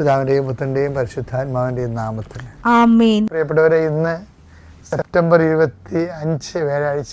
പിതാവിന്റെയും പുത്രന്റെയും പരിശുദ്ധാത്മാവിന്റെയും നാമത്തിൽ. പ്രിയപ്പെട്ടവരെ ഇന്ന് സെപ്റ്റംബർ ഇരുപത്തി അഞ്ച് വ്യാഴാഴ്ച.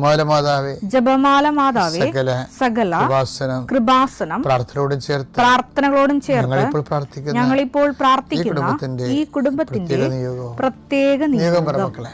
അമ്മേ ജപമാല മാതാവേ സകല ഉപാസനം കൃപാസനം പ്രാർത്ഥനയോടും ചേർത്ത് പ്രാർത്ഥനകളോടും ചേർത്ത് ഞങ്ങളിപ്പോൾ പ്രാർത്ഥിക്കുന്ന ഞങ്ങളിപ്പോൾ ഈ പ്രാർത്ഥിക്കുന്ന കുടുംബത്തിന്റെ ഈ കുടുംബത്തിന്റെ പ്രത്യേക നിയോഗം നിയോഗം. മക്കളെ.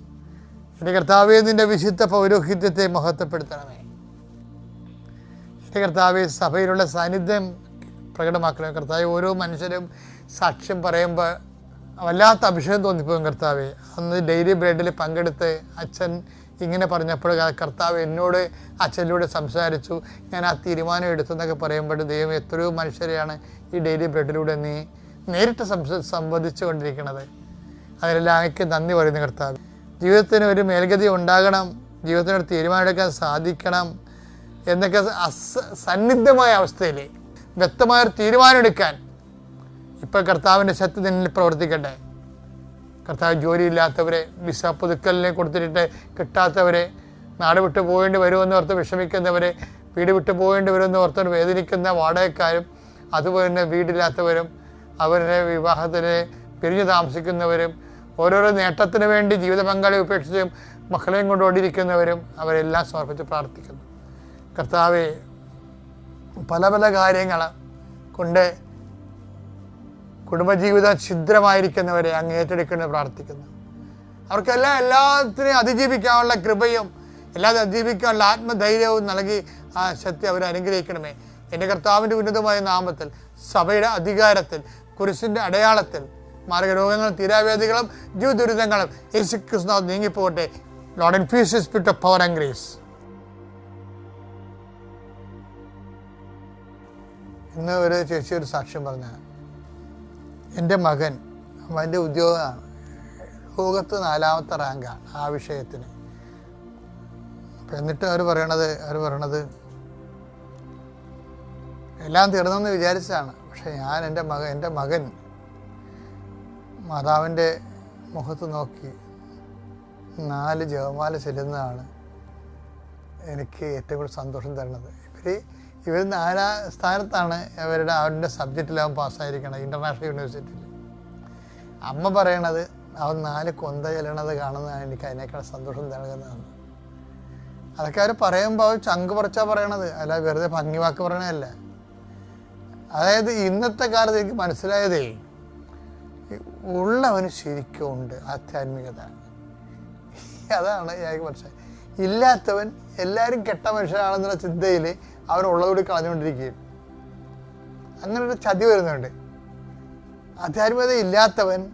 എന്റെ കർത്താവെ നിന്റെ വിശുദ്ധ പൗരോഹിത്യത്തെ മഹത്വപ്പെടുത്തണമേ. എന്റെ കർത്താവെ സഭയിലുള്ള സാന്നിധ്യം പ്രകടമാക്കണമേ. കർത്താവ് ഓരോ മനുഷ്യരും സാക്ഷ്യം പറയുമ്പോൾ വല്ലാത്ത അഭിഷേകം തോന്നിപ്പോകും കർത്താവെ. അന്ന് ഡെയിലി ബ്രെഡിൽ പങ്കെടുത്ത് അച്ഛൻ ഇങ്ങനെ പറഞ്ഞപ്പോൾ കർത്താവ് എന്നോട് അച്ഛനിലൂടെ സംസാരിച്ചു. ഞാൻ ആ തീരുമാനം എടുത്തു എന്നൊക്കെ പറയുമ്പോൾ ദൈവം എത്രയോ മനുഷ്യരെയാണ് ഈ ഡെയിലി ബ്രെഡിലൂടെ നീ നേരിട്ട് സംസ സംവദിച്ചു കൊണ്ടിരിക്കുന്നത് അതിനെല്ലാം അങ്ങക്ക് നന്ദി പറയുന്നു കർത്താവ്. ജീവിതത്തിന് ഒരു മേൽഗതി ഉണ്ടാകണം ജീവിതത്തിനൊരു തീരുമാനമെടുക്കാൻ സാധിക്കണം എന്നൊക്കെ അസ സന്നിഗ്ധമായ അവസ്ഥയിൽ വ്യക്തമായൊരു തീരുമാനമെടുക്കാൻ ഇപ്പോൾ കർത്താവിന്റെ ശക്തി നിന്നിൽ പ്രവർത്തിക്കട്ടെ. കർത്താവ് ജോലിയില്ലാത്തവരെ വിസ പുതുക്കലിനെ കൊടുത്തിട്ട് കിട്ടാത്തവരെ നാട് വിട്ടു പോകേണ്ടി വരുമെന്ന് ഓർത്ത് വിഷമിക്കുന്നവരെ വീട് വിട്ടു പോകേണ്ടി വരുമെന്ന് ഓർത്ത് വേദനിക്കുന്ന വാടകക്കാരും അതുപോലെ തന്നെ വീടില്ലാത്തവരും അവരുടെ വിവാഹത്തിന് പിരിഞ്ഞു താമസിക്കുന്നവരും ഓരോരോ നേട്ടത്തിന് വേണ്ടി ജീവിത പങ്കാളി ഉപേക്ഷിച്ചും മക്കളെയും കൊണ്ട് ഓടിയിരിക്കുന്നവരും അവരെല്ലാം സമർപ്പിച്ച് പ്രാർത്ഥിക്കുന്നു. കർത്താവെ പല പല കാര്യങ്ങൾ കൊണ്ട് കുടുംബജീവിതം ഛിദ്രമായിരിക്കുന്നവരെ അങ്ങ് ഏറ്റെടുക്കുന്നത് പ്രാർത്ഥിക്കുന്നു. അവർക്കെല്ലാം എല്ലാത്തിനെയും അതിജീവിക്കാനുള്ള കൃപയും എല്ലാം അതിജീവിക്കാനുള്ള ആത്മധൈര്യവും നൽകി ആ ശക്തി അവരെ അനുഗ്രഹിക്കണമേ. എന്റെ കർത്താവിന്റെ ഉന്നതമായ നാമത്തിൽ സഭയുടെ അധികാരത്തിൽ കുരിശിന്റെ അടയാളത്തിൽ മാർഗരോഗങ്ങളും തീരാവേദികളും ജീവദുരിതങ്ങളും യേശു കൃഷ്ണ നീങ്ങിപ്പോകട്ടെ lord infuse spirit of power and grace ഇന്ന് ഒരു ചേച്ചി ഒരു സാക്ഷ്യം പറഞ്ഞ എന്റെ മകൻ അവന്റെ ഉദ്യോഗമാണ് ലോകത്ത് നാലാമത്തെ റാങ്കാണ് ആ വിഷയത്തിന്. അപ്പം എന്നിട്ട് അവർ പറയണത് അവർ പറയണത് എല്ലാം തീർന്നെന്ന് വിചാരിച്ചതാണ്. പക്ഷേ ഞാൻ എന്റെ മകൻ എന്റെ മകൻ മാതാവിന്റെ മുഖത്ത് നോക്കി നാല് ജപമാല ചെല്ലുന്നതാണ് എനിക്ക് ഏറ്റവും കൂടുതൽ സന്തോഷം തരുന്നത്. ഇവർ ഇവർ നാലാ സ്ഥാനത്താണ് അവരുടെ അവരുടെ സബ്ജക്റ്റിലാവും പാസ്സായിരിക്കണം ഇന്റർനാഷണൽ യൂണിവേഴ്സിറ്റിയിൽ അമ്മ പറയണത് അവൻ നാല് കൊന്ത ചെല്ലണത് കാണുന്നതാണ് എനിക്ക് അതിനേക്കാൾ സന്തോഷം നൽകുന്നതാണ്. അതൊക്കെ അവർ പറയുമ്പോൾ അവർ ചങ്ക് പറിച്ചാൽ പറയണത്. അല്ല വെറുതെ ഭംഗി വാക്ക് പറയണതല്ല. അതായത് ഇന്നത്തെ കാലത്ത് എനിക്ക് മനസ്സിലായതേ ഉള്ളവന് ശരിക്കും ഉണ്ട് ആധ്യാത്മികത. അതാണ് ഞാൻ മനസ്സിലായത്. ഇല്ലാത്തവൻ എല്ലാവരും കെട്ട മനുഷ്യനാണെന്നുള്ള ചിന്തയിൽ അവനുള്ളതുകൂടി കളഞ്ഞുകൊണ്ടിരിക്കുകയും. അങ്ങനെ ഒരു ചതി വരുന്നുണ്ട്. ആധ്യാത്മികത ഇല്ലാത്തവൻ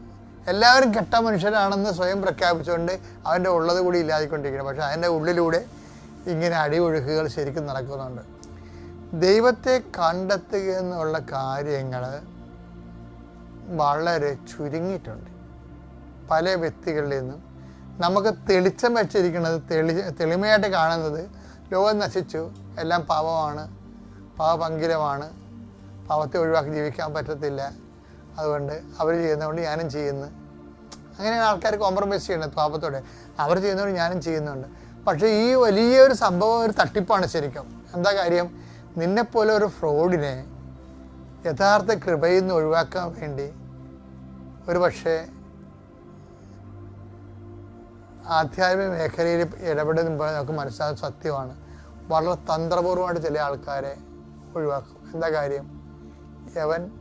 എല്ലാവരും കെട്ട മനുഷ്യരാണെന്ന് സ്വയം പ്രഖ്യാപിച്ചുകൊണ്ട് അവന്റെ ഉള്ളത് കൂടി ഇല്ലാതിക്കൊണ്ടിരിക്കണം പക്ഷെ അതിന്റെ ഉള്ളിലൂടെ ഇങ്ങനെ അടിയൊഴുക്കുകൾ ശരിക്കും നടക്കുന്നുണ്ട്. ദൈവത്തെ കണ്ടെത്തുക എന്നുള്ള കാര്യങ്ങൾ വളരെ ചുരുങ്ങിയിട്ടുണ്ട്. പല വ്യക്തികളിൽ നിന്നും. നമുക്ക് തെളിച്ചം വെച്ചിരിക്കുന്നത് തെളി തെളിമയായിട്ട് കാണുന്നത് ലോകം നശിച്ചു. എല്ലാം പാപമാണ്. പാവപങ്കിലമാണ് പാവത്തെ ഒഴിവാക്കി ജീവിക്കാൻ പറ്റത്തില്ല. അതുകൊണ്ട് അവർ ചെയ്യുന്നതുകൊണ്ട് ഞാനും ചെയ്യുന്നു. അങ്ങനെയാണ് ആൾക്കാർ കോംപ്രമൈസ് ചെയ്യുന്നത് പാപത്തോടെ. അവർ ചെയ്യുന്നതുകൊണ്ട് ഞാനും ചെയ്യുന്നുണ്ട്. പക്ഷേ ഈ വലിയൊരു സംഭവം ഒരു തട്ടിപ്പാണ് ശരിക്കും. എന്താ കാര്യം? നിന്നെപ്പോലെ ഒരു ഫ്രോഡിനെ യഥാർത്ഥ കൃപയിൽ നിന്ന് ഒഴിവാക്കാൻ വേണ്ടി ഒരു പക്ഷേ ആധ്യാത്മിക മേഖലയിൽ ഇടപെടുമ്പോൾ നമുക്ക് മനസ്സിലാകുന്ന സത്യമാണ്. വളരെ തന്ത്രപൂർവമായിട്ട് ചില ആൾക്കാരെ ഒഴിവാക്കും. എന്താ കാര്യം? യവൻ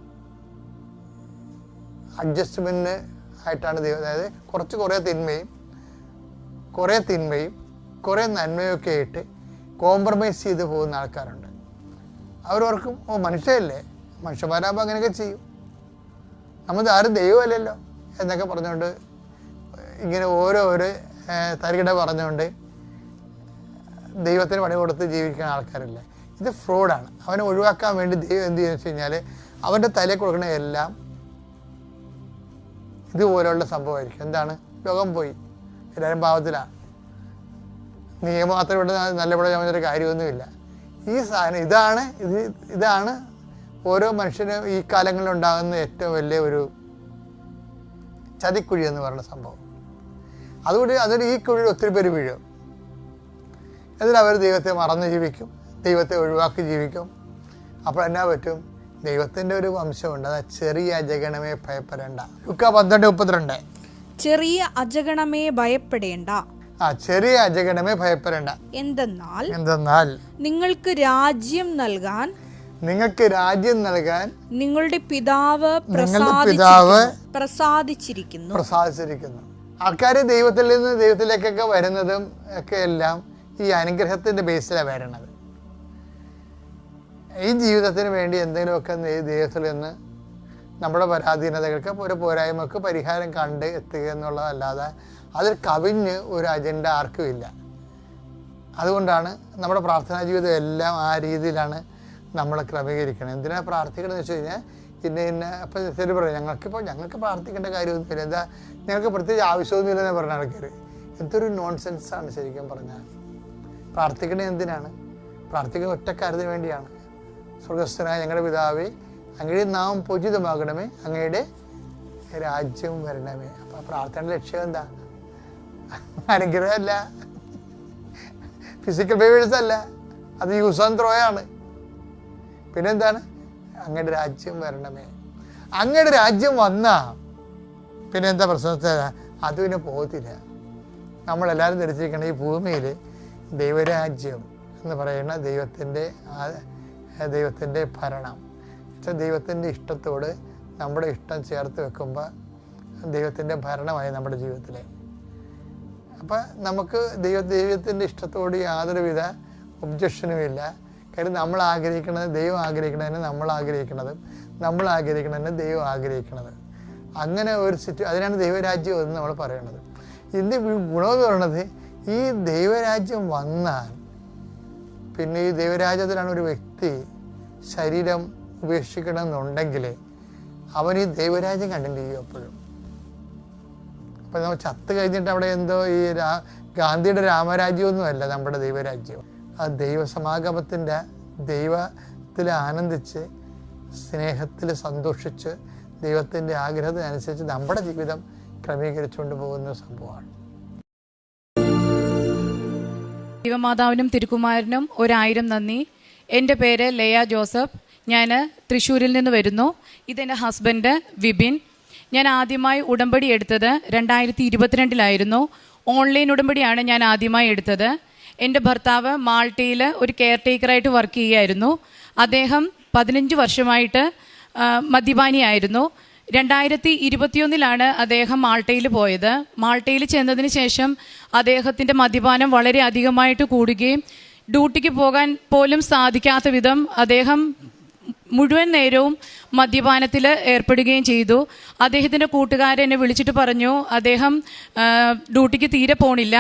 അഡ്ജസ്റ്റ്മെന്റ് ആയിട്ടാണ് ദൈവം അതായത് കുറച്ച് കുറേ തിന്മയും കുറേ തിന്മയും കുറേ നന്മയൊക്കെ ആയിട്ട് കോംപ്രമൈസ് ചെയ്ത് പോകുന്ന ആൾക്കാരുണ്ട്. അവരോർക്കും ഓ മനുഷ്യരല്ലേ? മനുഷ്യന്മാരാകുമ്പോൾ അങ്ങനെയൊക്കെ ചെയ്യും. നമ്മൾ ആരും ദൈവമല്ലല്ലോ എന്നൊക്കെ പറഞ്ഞുകൊണ്ട് ഇങ്ങനെ ഓരോ ഒരു തരികിട പറഞ്ഞുകൊണ്ട് ദൈവത്തിന് പണി കൊടുത്ത് ജീവിക്കുന്ന ആൾക്കാരില്ല. ഇത് ഫ്രോഡാണ്. അവനെ ഒഴിവാക്കാൻ വേണ്ടി ദൈവം എന്ത് ചെയ്യുന്നു വെച്ച് കഴിഞ്ഞാൽ അവന്റെ തലയിൽ കൊടുക്കുന്ന എല്ലാം ഇതുപോലെയുള്ള സംഭവമായിരിക്കും. എന്താണ്? ലോകം പോയി. എല്ലാവരും പാവത്തിലാണ്. നിയമം മാത്രം ഇവിടെ നല്ലപോലെ ഒരു കാര്യമൊന്നുമില്ല. ഈ സാധനം ഇതാണ് ഇത് ഇതാണ് ഓരോ മനുഷ്യനും ഈ കാലങ്ങളിൽ ഉണ്ടാകുന്ന ഏറ്റവും വലിയ ഒരു ചതിക്കുഴി എന്ന് പറയുന്ന സംഭവം. അതുകൊണ്ട് അതിന് ഈ കുഴിയിൽ ഒത്തിരി പേര് വീഴും. അവർ ദൈവത്തെ മറന്ന് ജീവിക്കും ദൈവത്തെ ഒഴിവാക്കി ജീവിക്കും. അപ്പോൾ എന്നാ പറ്റും? ദൈവത്തിന്റെ ഒരു വംശമുണ്ട്. അതാ ചെറിയ അജഗണമേ ഭയപ്പെടേണ്ട. ലുക്ക പന്ത്രണ്ട് മുപ്പത്തിരണ്ട്. ചെറിയ അജഗണമേ ഭയപ്പെടേണ്ട. ആ ചെറിയ അജഗണമേ ഭയപ്പെടേണ്ട. എന്തെന്നാൽ എന്തെന്നാൽ നിങ്ങൾക്ക് രാജ്യം നൽകാൻ നിങ്ങൾക്ക് രാജ്യം നൽകാൻ നിങ്ങളുടെ പിതാവ് പിതാവ് പ്രസാദിച്ചിരിക്കുന്നു. പ്രസാദിച്ചിരിക്കുന്നു. ആൾക്കാര് ആൾക്കാർ ദൈവത്തിൽ നിന്ന് ദൈവത്തിലേക്കൊക്കെ വരുന്നതും ഒക്കെ എല്ലാം ഈ അനുഗ്രഹത്തിന്റെ ബേസിലാണ് വരണത്. ഈ ജീവിതത്തിന് വേണ്ടി എന്തെങ്കിലുമൊക്കെ ദൈവത്തിൽ നിന്ന് നമ്മുടെ പരാധീനതകൾക്ക് ഒരു പോരായ്മക്ക് പരിഹാരം കണ്ട് എത്തുക എന്നുള്ളതല്ലാതെ അതിൽ കവിഞ്ഞ് ഒരു അജണ്ട ആർക്കും ഇല്ല. അതുകൊണ്ടാണ് നമ്മുടെ പ്രാർത്ഥനാ ജീവിതം എല്ലാം ആ രീതിയിലാണ് നമ്മൾ ക്രമീകരിക്കണം. എന്തിനാ പ്രാർത്ഥിക്കണമെന്ന് വെച്ച് കഴിഞ്ഞാൽ ഇന്ന ഇന്ന അപ്പം ശരി പറയും ഞങ്ങൾക്കിപ്പോൾ ഞങ്ങൾക്ക് പ്രാർത്ഥിക്കേണ്ട കാര്യമൊന്നുമില്ല എന്താ ഞങ്ങൾക്ക് പ്രത്യേകിച്ച് ആവശ്യമൊന്നുമില്ലെന്ന് പറഞ്ഞ ആൾക്കാർ എന്തൊരു നോൺസെൻസാണ് ശരിക്കും പറഞ്ഞാൽ. പ്രാർത്ഥിക്കണേ എന്തിനാണ്? പ്രാർത്ഥിക്കുന്ന ഒറ്റ കാര്യത്തിന് വേണ്ടിയാണ്. സ്വർഗസ്ഥനായ ഞങ്ങളുടെ പിതാവേ അങ്ങയുടെ നാം പൂജിതമാകണമേ അങ്ങയുടെ രാജ്യം വരണമേ. അപ്പം പ്രാർത്ഥനയുടെ ലക്ഷ്യം എന്താ? അനുഗ്രഹമല്ല. ഫിസിക്കൽ ഫേവേഴ്സ് അല്ല. അത് യൂസ് ആൻഡ് ത്രോയാണ് പിന്നെന്താണ്? അങ്ങയുടെ രാജ്യം വരണമേ അങ്ങയുടെ രാജ്യം വന്നാ പിന്നെ എന്താ പ്രശ്നത്തെ അത് പിന്നെ പോകത്തില്ല. നമ്മളെല്ലാവരും ധരിച്ചിരിക്കണം ഈ ഭൂമിയിൽ ദൈവരാജ്യം എന്ന് പറയുന്ന ദൈവത്തിന്റെ ദൈവത്തിന്റെ ഭരണം. എന്നുവെച്ചാൽ ദൈവത്തിന്റെ ഇഷ്ടത്തോട് നമ്മുടെ ഇഷ്ടം ചേർത്ത് വെക്കുമ്പോൾ ദൈവത്തിന്റെ ഭരണമായി നമ്മുടെ ജീവിതത്തിലെ. അപ്പം നമുക്ക് ദൈവ ദൈവത്തിന്റെ ഇഷ്ടത്തോട് യാതൊരുവിധ ഒബ്ജക്ഷനുമില്ല. കാര്യം നമ്മൾ ആഗ്രഹിക്കുന്നത് ദൈവം ആഗ്രഹിക്കണതിന് നമ്മൾ ആഗ്രഹിക്കണതും നമ്മൾ ആഗ്രഹിക്കണതിന് ദൈവം ആഗ്രഹിക്കണത് അങ്ങനെ ഒരു സിറ്റു അതിനാണ് ദൈവരാജ്യം എന്ന് നമ്മൾ പറയുന്നത്. ഇതിന്റെ ഗുണമെന്ന് പറയുന്നത് ഈ ദൈവരാജ്യം വന്നാൽ പിന്നെ ഈ ദൈവരാജ്യത്തിലാണ് ഒരു വ്യക്തി ശരീരം ഉപേക്ഷിക്കണമെന്നുണ്ടെങ്കിൽ അവൻ ഈ ദൈവരാജ്യം കണ്ടിന്യൂ ചെയ്യും എപ്പോഴും. അപ്പം നമ്മൾ ചത്ത് കഴിഞ്ഞിട്ട് അവിടെ എന്തോ ഈ രാ ഗാന്ധിയുടെ രാമരാജ്യമൊന്നുമല്ല നമ്മുടെ ദൈവരാജ്യം. ആ ദൈവസമാഗമത്തിന്റെ ദൈവത്തിൽ ആനന്ദിച്ച് സ്നേഹത്തിൽ സന്തോഷിച്ച് ദൈവത്തിന്റെ ആഗ്രഹത്തിനനുസരിച്ച് നമ്മുടെ ജീവിതം ക്രമീകരിച്ചുകൊണ്ട് പോകുന്ന സംഭവമാണ്. ദൈവമാതാവിനും തിരുക്കുമാരനും ഒരായിരം നന്ദി. എന്റെ പേര് ലയ ജോസഫ്. ഞാൻ തൃശ്ശൂരിൽ നിന്ന് വരുന്നു. ഇതെന്റെ ഹസ്ബൻഡ് വിപിൻ. ഞാൻ ആദ്യമായി ഉടമ്പടി എടുത്തത് രണ്ടായിരത്തി ഇരുപത്തിരണ്ടിലായിരുന്നു. ഓൺലൈൻ ഉടമ്പടിയാണ് ഞാൻ ആദ്യമായി എടുത്തത്. എന്റെ ഭർത്താവ് മാൾട്ടയിൽ ഒരു കെയർ ടേക്കറായിട്ട് വർക്ക് ചെയ്യുമായിരുന്നു അദ്ദേഹം പതിനഞ്ച് വർഷമായിട്ട് മദ്യപാനിയായിരുന്നു. രണ്ടായിരത്തി ഇരുപത്തിയൊന്നിലാണ് അദ്ദേഹം മാൾട്ടയിൽ പോയത്. മാൾട്ടയിൽ ചെന്നതിന് ശേഷം അദ്ദേഹത്തിന്റെ മദ്യപാനം വളരെ അധികമായിട്ട് കൂടുകയും ഡ്യൂട്ടിക്ക് പോകാൻ പോലും സാധിക്കാത്ത വിധം അദ്ദേഹം മുഴുവൻ നേരവും മദ്യപാനത്തിൽ ഏർപ്പെടുകയും ചെയ്തു. അദ്ദേഹത്തിന്റെ കൂട്ടുകാരെന്നെ വിളിച്ചിട്ട് പറഞ്ഞു അദ്ദേഹം ഡ്യൂട്ടിക്ക് തീരെ പോണില്ല.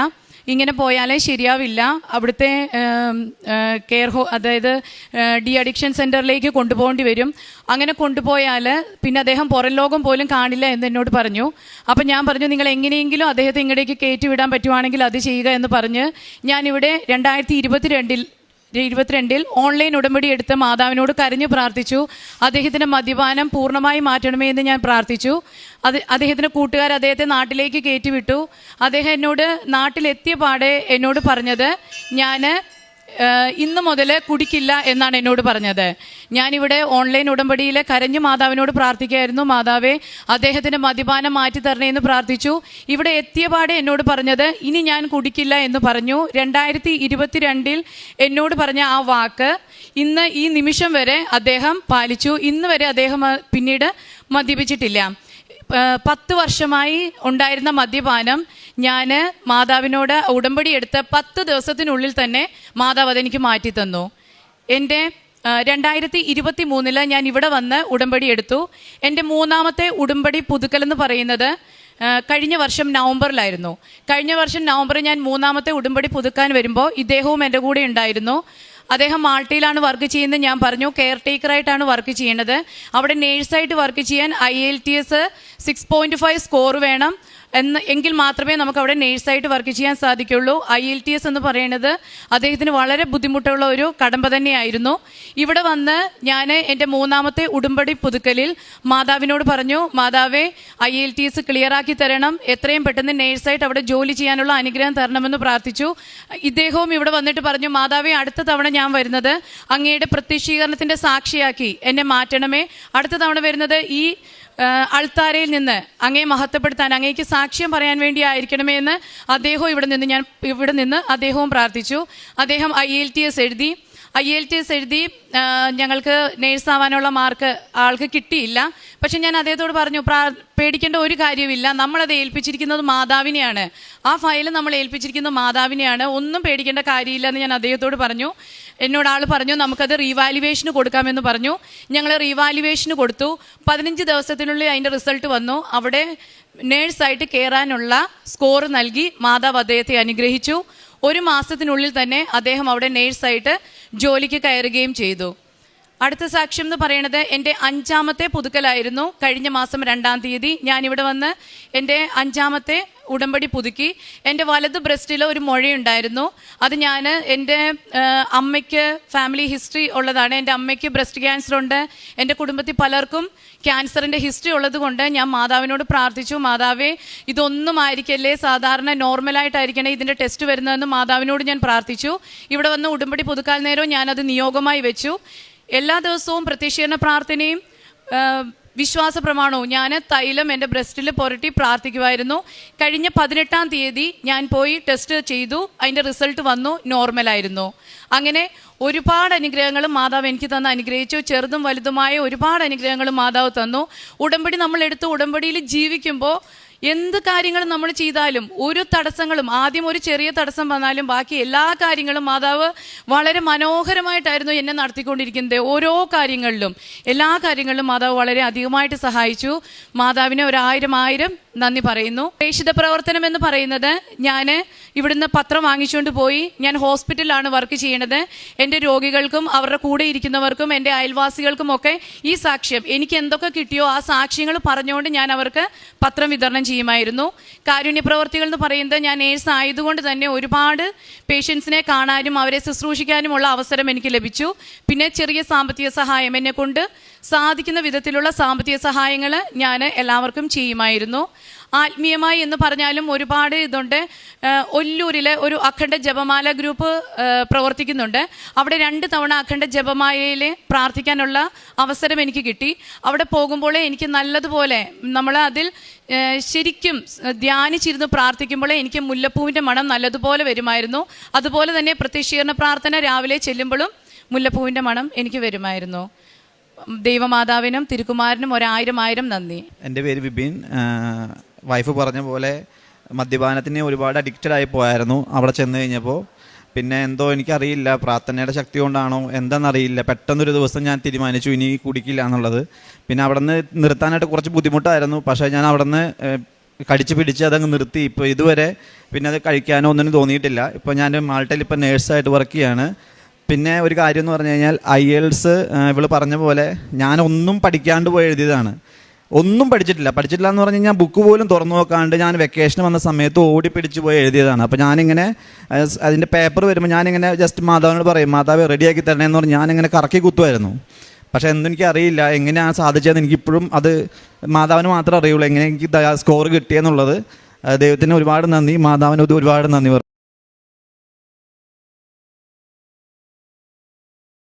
ഇങ്ങനെ പോയാലേ ശരിയാവില്ല. അവിടുത്തെ കെയർ ഹോ അതായത് ഡി അഡിക്ഷൻ സെന്ററിലേക്ക് കൊണ്ടുപോകേണ്ടി വരും. അങ്ങനെ കൊണ്ടുപോയാൽ പിന്നെ അദ്ദേഹം പുറം ലോകം പോലും കാണില്ല എന്ന് എന്നോട് പറഞ്ഞു. അപ്പം ഞാൻ പറഞ്ഞു നിങ്ങൾ എങ്ങനെയെങ്കിലും അദ്ദേഹത്തെ ഇങ്ങടേക്ക് കയറ്റി വിടാൻ പറ്റുവാണെങ്കിൽ അത് ചെയ്യുക എന്ന് പറഞ്ഞ് ഞാനിവിടെ രണ്ടായിരത്തി ഇരുപത്തിരണ്ടിൽ ഇരുപത്തിരണ്ടിൽ ഓൺലൈൻ ഉടമ്പടി എടുത്ത് മാതാവിനോട് കരഞ്ഞു പ്രാർത്ഥിച്ചു. അദ്ദേഹത്തിന്റെ മദ്യപാനം പൂർണമായി മാറ്റണമേ എന്ന് ഞാൻ പ്രാർത്ഥിച്ചു. അത് അദ്ദേഹത്തിന്റെ കൂട്ടുകാർ അദ്ദേഹത്തെ നാട്ടിലേക്ക് കയറ്റിവിട്ടു. അദ്ദേഹം എന്നോട് നാട്ടിലെത്തിയ പാടെ എന്നോട് പറഞ്ഞത് ഞാൻ ഇന്ന് മുതൽ കുടിക്കില്ല എന്നാണ് എന്നോട് പറഞ്ഞത്. ഞാനിവിടെ ഓൺലൈൻ ഉടമ്പടിയിലെ കരഞ്ഞു മാതാവിനോട് പ്രാർത്ഥിക്കുകയായിരുന്നു. മാതാവേ അദ്ദേഹത്തിന്റെ മദ്യപാനം മാറ്റി തരണേ എന്ന് പ്രാർത്ഥിച്ചു. ഇവിടെ എത്തിയ പാടെ എന്നോട് പറഞ്ഞത് ഇനി ഞാൻ കുടിക്കില്ല എന്ന് പറഞ്ഞു. രണ്ടായിരത്തി ഇരുപത്തിരണ്ടിൽ എന്നോട് പറഞ്ഞ ആ വാക്ക് ഇന്ന് ഈ നിമിഷം വരെ അദ്ദേഹം പാലിച്ചു. ഇന്ന് വരെ അദ്ദേഹം പിന്നീട് മദ്യപിച്ചിട്ടില്ല. പത്ത് വർഷമായി ഉണ്ടായിരുന്ന മദ്യപാനം ഞാൻ മാതാവിനോട് ഉടമ്പടി എടുത്ത് പത്ത് ദിവസത്തിനുള്ളിൽ തന്നെ മാതാവ് അതെനിക്ക് മാറ്റി തന്നു. എന്റെ രണ്ടായിരത്തി ഇരുപത്തി മൂന്നിൽ ഞാൻ ഇവിടെ വന്ന് ഉടമ്പടി എടുത്തു. എന്റെ മൂന്നാമത്തെ ഉടമ്പടി പുതുക്കൽ എന്ന് പറയുന്നത് കഴിഞ്ഞ വർഷം നവംബറിലായിരുന്നു. കഴിഞ്ഞ വർഷം നവംബറിൽ ഞാൻ മൂന്നാമത്തെ ഉടമ്പടി പുതുക്കാൻ വരുമ്പോൾ ഇദ്ദേഹവും എന്റെ കൂടെ ഉണ്ടായിരുന്നു. അദ്ദേഹം മാൾട്ടയിലാണ് വർക്ക് ചെയ്യുന്നത്. ഞാൻ പറഞ്ഞു കെയർ ടേക്കറായിട്ടാണ് വർക്ക് ചെയ്യുന്നത് അവിടെ നേഴ്സായിട്ട് വർക്ക് ചെയ്യാൻ IELTS six point five score വേണം. എന്ന് എങ്കിൽ മാത്രമേ നമുക്ക് അവിടെ നേഴ്സായിട്ട് വർക്ക് ചെയ്യാൻ സാധിക്കുള്ളൂ. ഐ എൽ ടി എസ് എന്ന് പറയുന്നത് അദ്ദേഹത്തിന് വളരെ ബുദ്ധിമുട്ടുള്ള ഒരു കടമ്പ തന്നെയായിരുന്നു. ഇവിടെ വന്ന് ഞാൻ എന്റെ മൂന്നാമത്തെ ഉടുമ്പടി പുതുക്കലിൽ മാതാവിനോട് പറഞ്ഞു മാതാവേ ഐ എൽ ടി എസ് ക്ലിയറാക്കി തരണം. എത്രയും പെട്ടെന്ന് നേഴ്സായിട്ട് അവിടെ ജോലി ചെയ്യാനുള്ള അനുഗ്രഹം തരണമെന്ന് പ്രാർത്ഥിച്ചു. ഇദ്ദേഹവും ഇവിടെ വന്നിട്ട് പറഞ്ഞു മാതാവേ അടുത്ത തവണ ഞാൻ വരുന്നത് അങ്ങയുടെ പ്രത്യക്ഷീകരണത്തിന്റെ സാക്ഷിയാക്കി. എന്നെ മാറ്റണമേ. അടുത്ത തവണ വരുന്നത് ഈ അൾത്താരയിൽ നിന്ന് അങ്ങേ മഹത്വപ്പെടുത്താൻ അങ്ങേക്ക് സാക്ഷ്യം പറയാൻ വേണ്ടി ആയിരിക്കണമേ എന്ന് അദ്ദേഹവും ഇവിടെ നിന്ന് ഞാൻ ഇവിടെ നിന്ന് അദ്ദേഹവും പ്രാർത്ഥിച്ചു. അദ്ദേഹം ഐ എൽ ടി എസ് എഴുതി. ഐ എൽ ടി എസ് എഴുതി ഞങ്ങൾക്ക് നേഴ്സ് ആവാനുള്ള മാർക്ക് ആൾക്ക് കിട്ടിയില്ല. പക്ഷെ ഞാൻ അദ്ദേഹത്തോട് പറഞ്ഞു പേടിക്കേണ്ട ഒരു കാര്യമില്ല നമ്മളത് ഏൽപ്പിച്ചിരിക്കുന്നത് മാതാവിനെയാണ്. ആ ഫയൽ നമ്മൾ ഏൽപ്പിച്ചിരിക്കുന്നത് മാതാവിനെയാണ്. ഒന്നും പേടിക്കേണ്ട കാര്യമില്ല എന്ന് ഞാൻ അദ്ദേഹത്തോട് പറഞ്ഞു. എന്നോട് ആൾ പറഞ്ഞു നമുക്കത് റീവാലുവേഷന് കൊടുക്കാമെന്ന് പറഞ്ഞു. ഞങ്ങൾ റീവാലുവേഷന് കൊടുത്തു. പതിനഞ്ച് ദിവസത്തിനുള്ളിൽ അതിന്റെ റിസൾട്ട് വന്നു. അവിടെ നേഴ്സായിട്ട് കയറാനുള്ള സ്കോർ നൽകി മാതാവ് അദ്ദേഹത്തെ അനുഗ്രഹിച്ചു. ഒരു മാസത്തിനുള്ളിൽ തന്നെ അദ്ദേഹം അവിടെ നേഴ്സായിട്ട് ജോലിക്ക് കയറുകയും ചെയ്തു. അടുത്ത സാക്ഷ്യം എന്ന് പറയുന്നത് എന്റെ അഞ്ചാമത്തെ പുതുക്കലായിരുന്നു. കഴിഞ്ഞ മാസം രണ്ടാം തീയതി ഞാൻ ഇവിടെ വന്ന് എന്റെ അഞ്ചാമത്തെ ഉടമ്പടി പുതുക്കി. എന്റെ വലത് ബ്രസ്റ്റിൽ ഒരു മുഴയുണ്ടായിരുന്നു. അത് ഞാൻ എന്റെ അമ്മയ്ക്ക് ഫാമിലി ഹിസ്റ്ററി ഉള്ളതാണ്. എന്റെ അമ്മയ്ക്ക് ബ്രസ്റ്റ് ക്യാൻസർ ഉണ്ട്. എന്റെ കുടുംബത്തിൽ പലർക്കും ക്യാൻസറിന്റെ ഹിസ്റ്ററി ഉള്ളത് കൊണ്ട് ഞാൻ മാതാവിനോട് പ്രാർത്ഥിച്ചു. മാതാവേ ഇതൊന്നും ആയിരിക്കല്ലേ സാധാരണ നോർമലായിട്ടായിരിക്കണേ ഇതിന്റെ ടെസ്റ്റ് വരുന്നതെന്ന് മാതാവിനോട് ഞാൻ പ്രാർത്ഥിച്ചു. ഇവിടെ വന്ന് ഉടമ്പടി പുതുക്കാൽ നേരവും ഞാനത് നിയോഗമായി വെച്ചു. എല്ലാ ദിവസവും പ്രത്യക്ഷീകരണ പ്രാർത്ഥനയും വിശ്വാസ പ്രമാണവും ഞാൻ തൈലം എന്റെ ബ്രസ്റ്റിൽ പുരട്ടി പ്രാർത്ഥിക്കുമായിരുന്നു കഴിഞ്ഞ പതിനെട്ടാം തീയതി ഞാൻ പോയി ടെസ്റ്റ് ചെയ്തു. അതിന്റെ റിസൾട്ട് വന്നു നോർമലായിരുന്നു. അങ്ങനെ ഒരുപാട് അനുഗ്രഹങ്ങൾ മാതാവ് എനിക്ക് തന്ന അനുഗ്രഹിച്ചു. ചെറുതും വലുതുമായ ഒരുപാട് അനുഗ്രഹങ്ങൾ മാതാവ് തന്നു. ഉടമ്പടി നമ്മൾ എടുത്ത് ഉടമ്പടിയിൽ ജീവിക്കുമ്പോൾ എന്ത് കാര്യങ്ങൾ നമ്മൾ ചെയ്താലും ഒരു തടസ്സങ്ങളും ആദ്യം ഒരു ചെറിയ തടസ്സം വന്നാലും ബാക്കി എല്ലാ കാര്യങ്ങളും മാതാവ് വളരെ മനോഹരമായിട്ടായിരുന്നു എന്നെ നടത്തിക്കൊണ്ടിരിക്കുന്നത്. ഓരോ കാര്യങ്ങളിലും എല്ലാ കാര്യങ്ങളിലും മാതാവ് വളരെ അധികമായിട്ട് സഹായിച്ചു. മാതാവിനെ ഒരായിരം ആയിരം നന്ദി പറയുന്നു. പ്രേക്ഷിത പ്രവർത്തനം എന്ന് പറയുന്നത് ഞാൻ ഇവിടുന്ന് പത്രം വാങ്ങിച്ചുകൊണ്ട് പോയി ഞാൻ ഹോസ്പിറ്റലിലാണ് വർക്ക് ചെയ്യുന്നത് എന്റെ രോഗികൾക്കും അവരുടെ കൂടെ ഇരിക്കുന്നവർക്കും എന്റെ അയൽവാസികൾക്കും ഒക്കെ ഈ സാക്ഷ്യം. എനിക്ക് എന്തൊക്കെ കിട്ടിയോ ആ സാക്ഷ്യങ്ങൾ പറഞ്ഞുകൊണ്ട് ഞാൻ അവർക്ക് പത്രം വിതരണം ചെയ്യുമായിരുന്നു. കാരുണ്യ പ്രവർത്തികൾ എന്ന് പറയുന്നത് ഞാൻ നേഴ്സ് ആയതുകൊണ്ട് തന്നെ ഒരുപാട് പേഷ്യൻസിനെ കാണാനും അവരെ ശുശ്രൂഷിക്കാനുമുള്ള അവസരം എനിക്ക് ലഭിച്ചു. പിന്നെ ചെറിയ സാമ്പത്തിക സഹായം എന്നെ കൊണ്ട് സാധിക്കുന്ന വിധത്തിലുള്ള സാമ്പത്തിക സഹായങ്ങൾ ഞാൻ എല്ലാവർക്കും ചെയ്യുമായിരുന്നു. ആത്മീയമായി എന്ന് പറഞ്ഞാലും ഒരുപാട് ഇതുണ്ട്. ഒല്ലൂരിൽ ഒരു അഖണ്ഡ ജപമാല ഗ്രൂപ്പ് പ്രവർത്തിക്കുന്നുണ്ട്. അവിടെ രണ്ട് തവണ അഖണ്ഡ ജപമാലയിൽ പ്രാർത്ഥിക്കാനുള്ള അവസരം എനിക്ക് കിട്ടി. അവിടെ പോകുമ്പോൾ എനിക്ക് നല്ലതുപോലെ നമ്മൾ അതിൽ ശരിക്കും ധ്യാനിച്ചിരുന്ന് പ്രാർത്ഥിക്കുമ്പോൾ എനിക്ക് മുല്ലപ്പൂവിന്റെ മണം നല്ലതുപോലെ വരുമായിരുന്നു. അതുപോലെ തന്നെ പ്രത്യക്ഷീകരണ പ്രാർത്ഥന രാവിലെ ചെല്ലുമ്പോഴും മുല്ലപ്പൂവിന്റെ മണം എനിക്ക് വരുമായിരുന്നു. ദൈവമാതാവിനും തിരുക്കുമാരനും ഒരായിരം ആയിരം നന്ദി. എന്റെ പേര് വിപിൻ. വൈഫ് പറഞ്ഞ പോലെ മദ്യപാനത്തിന് ഒരുപാട് അഡിക്റ്റഡ് ആയി പോയായിരുന്നു. അവിടെ ചെന്ന് കഴിഞ്ഞപ്പോൾ പിന്നെ എന്തോ എനിക്കറിയില്ല. പ്രാർത്ഥനയുടെ ശക്തി കൊണ്ടാണോ എന്താണെന്നറിയില്ല പെട്ടെന്നൊരു ദിവസം ഞാൻ തീരുമാനിച്ചു ഇനി കുടിക്കില്ല എന്നുള്ളത്. പിന്നെ അവിടെ നിന്ന് നിർത്താനായിട്ട് കുറച്ച് ബുദ്ധിമുട്ടായിരുന്നു. പക്ഷേ ഞാൻ അവിടെ നിന്ന് കടിച്ച് പിടിച്ച് അതങ്ങ് നിർത്തി. ഇപ്പോൾ ഇതുവരെ പിന്നെ അത് കഴിക്കാനോ ഒന്നിനും തോന്നിയിട്ടില്ല. ഇപ്പോൾ ഞാൻ മാൾട്ടയിൽ ഇപ്പോൾ നേഴ്സായിട്ട് വർക്ക് ചെയ്യാണ്. പിന്നെ ഒരു കാര്യം എന്ന് പറഞ്ഞു കഴിഞ്ഞാൽ ഐ എൽസ് ഇവൾ പറഞ്ഞ പോലെ ഞാൻ പഠിക്കാണ്ട് പോയി എഴുതിയതാണ്. ഒന്നും പഠിച്ചിട്ടില്ല. പഠിച്ചിട്ടില്ല എന്ന് പറഞ്ഞു കഴിഞ്ഞാൽ ബുക്ക് പോലും തുറന്നു നോക്കാണ്ട് ഞാൻ വെക്കേഷൻ വന്ന സമയത്ത് ഓടി പിടിച്ച് പോയി എഴുതിയതാണ്. അപ്പോൾ ഞാനിങ്ങനെ അതിന്റെ പേപ്പർ വരുമ്പോൾ ഞാനിങ്ങനെ ജസ്റ്റ് മാതാവിനോട് പറയും മാതാവ് റെഡിയാക്കി തരണേ എന്ന് പറഞ്ഞ് ഞാനിങ്ങനെ കറക്കി കുത്തുമായിരുന്നു പക്ഷേ എന്തും എനിക്കറിയില്ല എങ്ങനെയാണ് സാധിച്ചതെന്ന് എനിക്കിപ്പോഴും അത് മാതാവിന് മാത്രമേ അറിയുള്ളൂ. എങ്ങനെ എനിക്ക് സ്കോർ കിട്ടിയെന്നുള്ളത്. ദൈവത്തിന് ഒരുപാട് നന്ദി. മാതാവിന് ഒരുപാട് നന്ദി.